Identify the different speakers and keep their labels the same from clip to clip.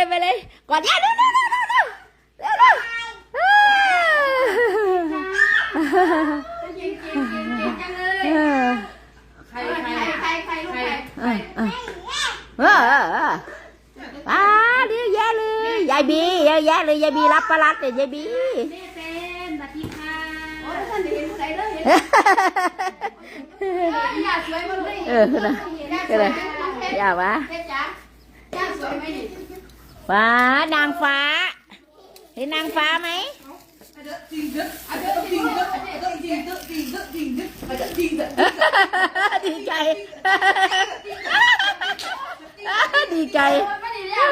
Speaker 1: เลยไปเลยกอดย่าเร็วเร็วเร็วเร็วเร็วเร็วเร็วอ่า
Speaker 2: เก่งเก่งเก่งเก่งจังเลย
Speaker 1: เออ
Speaker 2: ใครใครใครใครลูกใคร
Speaker 1: เออเออเออเออเออป้าเยอะแยะเลยยายบีเยอะแยะเลยยายบีรับประลัดเลยยายบี
Speaker 2: เป็นสวัสดีค่ะโอ้ยท่านเห็นผู้ใดเลยเห็นย่าสวยมาเลย
Speaker 1: เออนะ
Speaker 2: ย่าส
Speaker 1: คือะ
Speaker 2: ยองเพชร
Speaker 1: อย่าวะ
Speaker 2: เพชรจ๋าย่าสวยไหมนี่
Speaker 1: ฟ้านางฟ้า เห็นนางฟ้าไหมดีใจ ดีใจ
Speaker 2: ม่ได้เรียก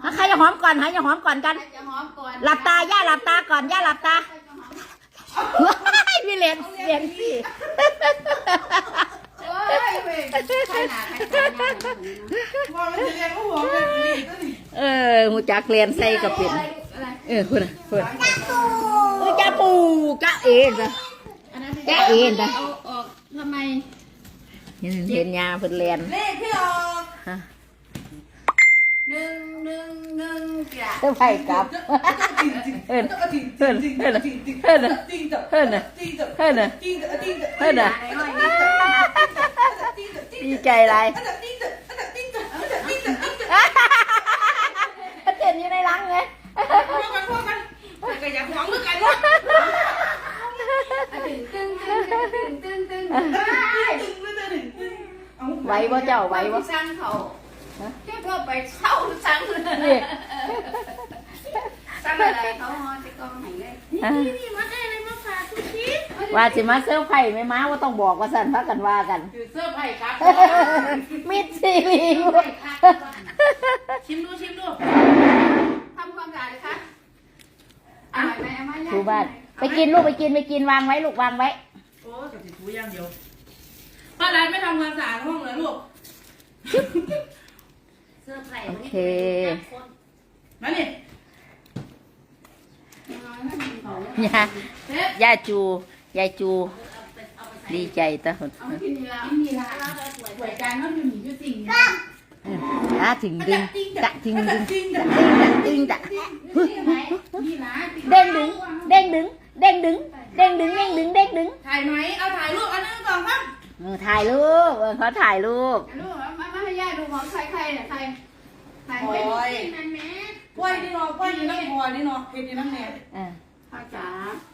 Speaker 2: หอม
Speaker 1: ใครจะหอมก่อนใครจะหอมก่อนกัน
Speaker 2: ห
Speaker 1: ลับตา ย่าหลับตาก่อน ย่าหลับตาพี่เลียนเลียนสิ
Speaker 2: โอ้ยเว้ยใครหนาใครตาหน้า
Speaker 3: ว่ามันจะเรียกว่าหัวแบบนี้ก็ดิ
Speaker 1: เออหูจักเลียนใส่กับเป็น
Speaker 2: อะไร
Speaker 1: เออคุณน่ะคุณเออจ้าปูจ้าเอ็นจ้ะ
Speaker 2: อันนั้น
Speaker 1: แกะเองจ้ะ
Speaker 2: เอาออกทำไม
Speaker 1: เห็นเห็นยาเพิ่นเลียน
Speaker 3: เลขที่ออก
Speaker 1: ฮะ
Speaker 2: หนึ่งหนึ่งหนึ่งกระ
Speaker 1: เจ้าไผกลับ
Speaker 3: จริงจริง
Speaker 1: เอิ้น
Speaker 3: จริง
Speaker 1: เอิ้น
Speaker 3: จริง
Speaker 1: เอิ้น
Speaker 3: จริงจริง
Speaker 1: เอิ้นน่ะ
Speaker 3: จริงจ้ะ
Speaker 1: เอิ้นน่ะ
Speaker 3: จริงจ้ะ
Speaker 1: เอิ้นน่ะ
Speaker 3: จริงจ้ะจริงจ้ะ
Speaker 1: เพิ่นน่ะ
Speaker 2: ไอ้น้อยนี่
Speaker 1: ดีใจไร
Speaker 3: อันนั้นจริงจ้ะอันนั้นจริงจ้ะอันนั้นจริงจ้ะจริงจ้ะ
Speaker 1: เต้นอยู่ในรังไง
Speaker 3: พวกกันพวกกันก็อยากหวังเหมือนกันวะ
Speaker 2: ตึงตึงตึงตึงตึงตึง
Speaker 3: ตึงเลยตึงตึงเอา
Speaker 1: ไหวบ่เจ้าไหวบ่
Speaker 2: สั่งเขาเจ้าก็ไปเช่าสั่งเลย
Speaker 1: นี่
Speaker 2: สั่งอะไรเขาฮอจะกองไหนเลย
Speaker 1: ฮะ
Speaker 2: นี่มาได้เ đi chày lại ít tiền như này lăng nghe bay
Speaker 3: bố cháu
Speaker 1: bay bố
Speaker 2: sang khẩu tiếp nó bảy sáu sang sang là không thôi thì con này
Speaker 3: đây
Speaker 1: ว่าสิมาเซอร์ไพรส์ไหม่ม้าว่าต้องบอกว่าสั่นพักกันว่ากัน
Speaker 2: คือเสื้อไผ่ครับ
Speaker 1: มิดซีรีส์
Speaker 2: ชิมดูชิมดูทำความสะอาดเลยค่ะอร่อยไหมเอามา
Speaker 1: ทูบ้านไปกินลูกไปกินไปกินวางไว้ลูกวางไว้
Speaker 3: โอ้กับสิถูอย่างเดียวป้าไรไม่ทำความสะอาดห้องเลยลูก
Speaker 2: เสื้อไผ่
Speaker 1: โอเค
Speaker 3: มานี่
Speaker 1: ยา
Speaker 2: เซ็ต
Speaker 1: ย่าจู ยายจู ดีใจตะหด
Speaker 2: เอากินนี่ละกินนี่ละสวยจังก็อยู่นี่อยู่สิ่งนี้
Speaker 1: อะถึงดึงตะถึงดึง
Speaker 3: จริงจ้ะ
Speaker 1: ดึงตะ
Speaker 2: นี่ไหนนี่ละ
Speaker 1: เด้งดึงเด้งดึงเด้งดึงเด้งดึงเด้งดึงเด้งดึง
Speaker 3: ถ่ายไหมเอาถ่ายรูปอันนึงสองครับ
Speaker 1: เออถ่ายรูปเออเขาถ่ายรูป
Speaker 2: ลูกมามาให้ย่าดูของใครใครเนี่ยใครใครเป็นแม่แม่
Speaker 3: กล้วยนี่เนาะกล้วยนี่น้ำพอนี่เนาะเห็ดนี่น้ำแหนม
Speaker 1: เออ
Speaker 2: พ่อจ๋า
Speaker 3: โอ้ยย่าย่าย่า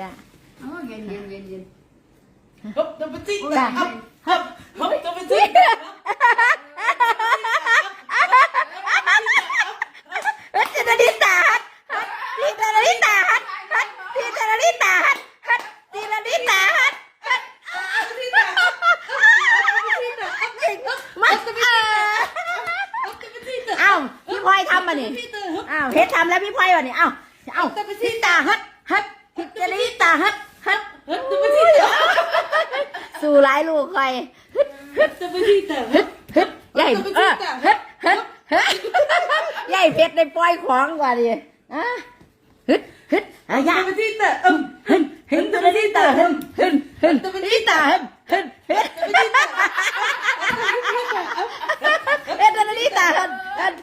Speaker 1: ย่าอ๋อเย็นเย็นเย็นเย็
Speaker 2: น
Speaker 1: ฮึ
Speaker 2: บตัว
Speaker 3: ไป
Speaker 2: จิ
Speaker 3: กฮึบฮึบฮึบตัวไป
Speaker 1: จิกรัชนาธิตาฮัตตีนาธิตาฮัตฮัตตีนาธิตาฮัตฮัตตีนาธิตาฮัตฮัตมาอ้าวพี่พลอยทำมาเนี่ยอ้าวเฮ็ดทำแล้วพี่พลอยวะเนี่ยอ้าวอ้าวตีตาฮัตฮัต ทีนาริตาฮัทฮัท
Speaker 3: เฮ้ยแต่ไปสิตะ
Speaker 1: สู่ร้ายลูกใคร
Speaker 3: แต่ไปสิตะ
Speaker 1: ฮึดฮึดใหญ่เออฮึดฮึดฮึดใหญ่เพชรได้ปล่อยของกว่าดิอะฮึดฮึดอะยา
Speaker 3: แต่ไปสิตะอืม
Speaker 1: ฮึดฮึดตัวนี้ตาฮึดฮึดฮึดตัวนี้ตาฮึดฮึดฮึดฮึดตัวนี้ตาฮึดฮึด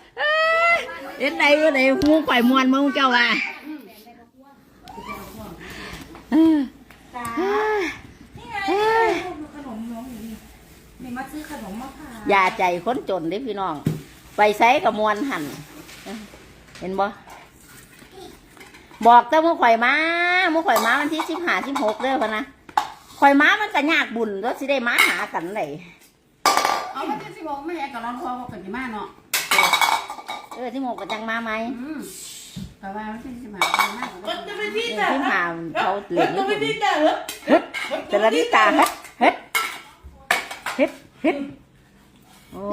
Speaker 1: เห็นไหนวะไหนมูข่อยมวนมึงเจ้าว่ะ
Speaker 3: จ้านี่ไงขนมน้องอยู่นี่นี่มาซื้อขนมมาค่ะ
Speaker 1: อย่าใจคนจนเด้พี่น้อง ไปใส่กับมวนหันเห็นบ่บอกแต่มื่อข่อยมามื่อข่อยมาวันที่สิบห้าสิบหกเด้อพะนะข่อยมามันก็ยากบุญแล้วสิได้มาหากันไหน
Speaker 2: เอาไม่ใช่สิบอกไม่ใช่กับร้อนคอบอกกันที่มาเนาะ
Speaker 1: เออที่หมกก็จังมาไหม
Speaker 2: อืมแต่ว่าไม่ใช่สิมาเป็นมาก
Speaker 3: เฮ้ย แต่
Speaker 1: ที่มาเขาเหลืองนี่
Speaker 3: คุณฮ้ย
Speaker 1: แต่ละนิตาเฮ้ยเฮ้ยเฮ้ยเ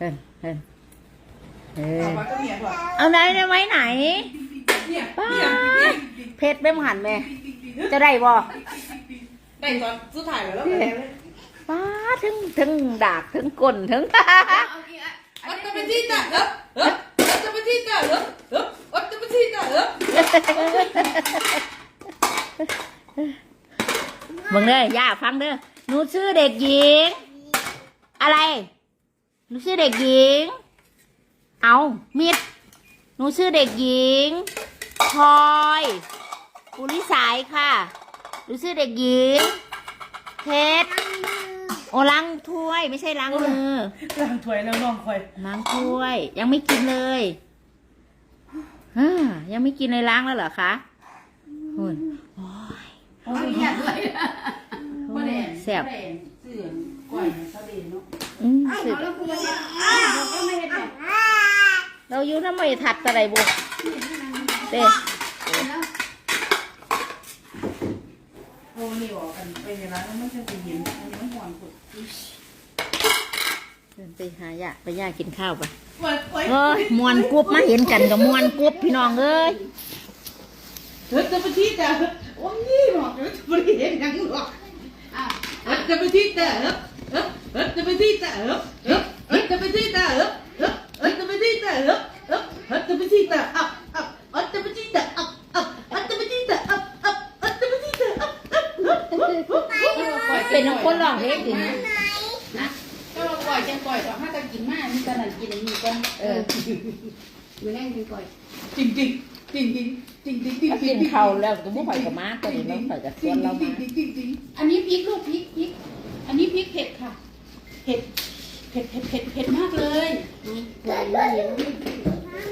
Speaker 1: ฮ้ย
Speaker 2: เฮ้ย
Speaker 3: เอ
Speaker 1: อ
Speaker 3: เอา
Speaker 1: ไหนได้ไหมไหนป้า
Speaker 3: เพ
Speaker 1: ชรไม่หันแม่จะได้บ่
Speaker 3: ได้ตอนสุดท้ายแล้ว
Speaker 1: ป้าถึงถึงดากถึงก้นถึง
Speaker 2: ก็
Speaker 3: เป็นที่จัดแล้ว อเอออัตตเนที่จ่าเหรอเอออัตตเป็นที่จ่าเหรอ
Speaker 1: มึงเด้อย่าฟังเด้อหนูชื่อเด็กหญิง อะไรหนูชื่อเด็กหญิง เอามิดหนูชื่อเด็กหญิงพลอยปุริสายค่ะหนูชื่อเด็กหญิงเพชร โอล้างถ้วยไม่ใช่ล้างมือ
Speaker 3: ล้างถ้วยแล้วน้องคอย
Speaker 1: ล้างถ้วย ยังไม่กินเลยฮ่ายังไม่กินเลยล้างแล้วเหรอคะหุ่น
Speaker 2: เอาอีกอย่างด้วยบ่แดง
Speaker 1: แซ่บ
Speaker 2: บ่แดงเสื่อมก้อยเขาเด่นเนาะ
Speaker 1: อืม
Speaker 2: เอา
Speaker 1: สุด
Speaker 2: แล้วคุณเราก็ไม่เห็นแบบ
Speaker 1: เราอยู่ทำไมถัดอะไรบุเด้
Speaker 2: แล้ว
Speaker 3: โอ้นี่บอกกันเป็นอย่างนั้นมันจะเย็นอันนี้มันหวานสุด
Speaker 1: เดินไปหายาไปย่ากินข้าวไป
Speaker 3: โอ้ยโอ้ย
Speaker 1: เอ้ยมวนกรุ๊บมาเห็นกันกับมวนกรุ๊บพี่น้องเอ้ย
Speaker 3: เฮ้ยจะไปที่จ่าโอ้ยนี่บอกจะไปเห็นยังหรอก
Speaker 2: อะ
Speaker 3: เฮ้ยจะไปที่จ่าเหรอเฮ้ยเฮ้ยจะไปที่จ่าเหรอเฮ้ยเฮ้ยจะไปที่จ่าเหรอเฮ้ยเฮ้ยจะไปที่จ่าเหรอเฮ้ยเฮ้ยจะไปที่จ่าอับอับเฮ้ยจะไปที่จ่าอับอับเฮ้ยจะไปที่จ่าอับอับเฮ้ยจะไปที่จ่าอับอับเฮ้ยเฮ้ย เฮ้ย
Speaker 1: เป็นน้องคนร้องเพลงสินะ
Speaker 2: นะก็เราปล่อยจังปล่อยต่อถ้าจะกินมากมีตอนนั้นกินอันนี้กันเอออยู่แน่งจังปล่อย
Speaker 3: จริงจริงจริงจริงจริงจริงจริง
Speaker 1: กินข้าวแล้วก็บ่ข่อยกับมาตัวนี้น้องข่อยกับชวนเรามา
Speaker 3: จริงจริงจริง
Speaker 2: อันนี้พริกลูกพริกพริก อันนี้พริกเผ็ดค่ะเผ็ดเผ็ดเผ็ดเผ็ดเผ็ดมากเลยนี่ใส่ไม่เยอะ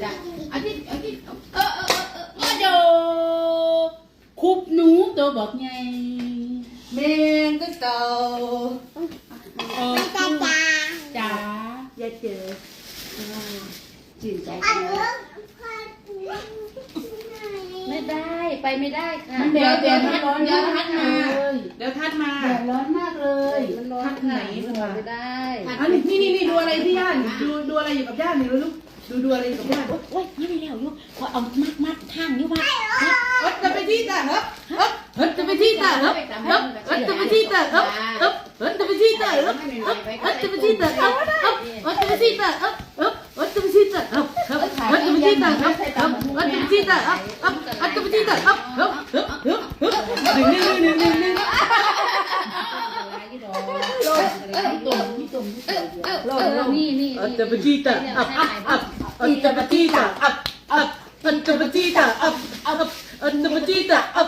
Speaker 2: จ้ะอันที่อันที่เออเออเออเออเออโดคุบหนูตัวบอกไง
Speaker 3: แมงก็เต่า
Speaker 2: เออจ้าจ้าจ้า
Speaker 3: อย่าเจอ
Speaker 2: จืดใจจังเลยไม่ได้ไปไม่ได้ค่ะ
Speaker 3: เดี๋ยวเดี๋ยวทัด
Speaker 2: เดี๋ยวทัดมา
Speaker 3: เดี๋ยวทัดมา
Speaker 2: แดดร้อนมากเลยมันร้อน
Speaker 3: ทัดไหน
Speaker 2: ค่ะไม่ได้
Speaker 3: อันนี้นี่นี่นี่ดูอะไรที่ย่านดูดูอะไรอยู่กับย่านนี่ลูกดูดูอะไรอยู่กับย่าน
Speaker 1: โอ้ยมาได้แล้วอยู่พอเอามัดมัดข้างอยู่ว่า
Speaker 3: เอ๊ะจะไปที่จ่าเหรอเอ๊ะเอ๊ะจะไปที่จ่าเหรอเอ๊ะเอ๊ะจะไปที่จ่าเหรอเอ๊ะเอ๊ะจะไปที่จ่าเหรอเอ๊ะเอ๊ะจะไปที่จ่าเอ๊ะเอ๊ะเอ๊ะจะไปที่จ่าเอ๊ะเอ๊ะ อ๊ะจะไปที่จ่าเอ๊ะเอ๊ะเอ๊ะจะไปที่จ่าเอ๊ะเอ๊ะเอ๊ะจะไปที่จ่าอ๊ะเอ๊ะเอ๊ะจะไปที่จ่าอ๊ะเอ๊ะเอ๊ะหนึ่งหนึ่งหนึ่งหนึ่งหนึ่ง
Speaker 2: เออนี่นี่
Speaker 3: เอ๊ะจะไปที่จ่าอับอับอับเอ๊ะจะไปที่จ่าอับอับอัตบจีตาอับอับอ๊ะจะไปที่จ่าอับอับ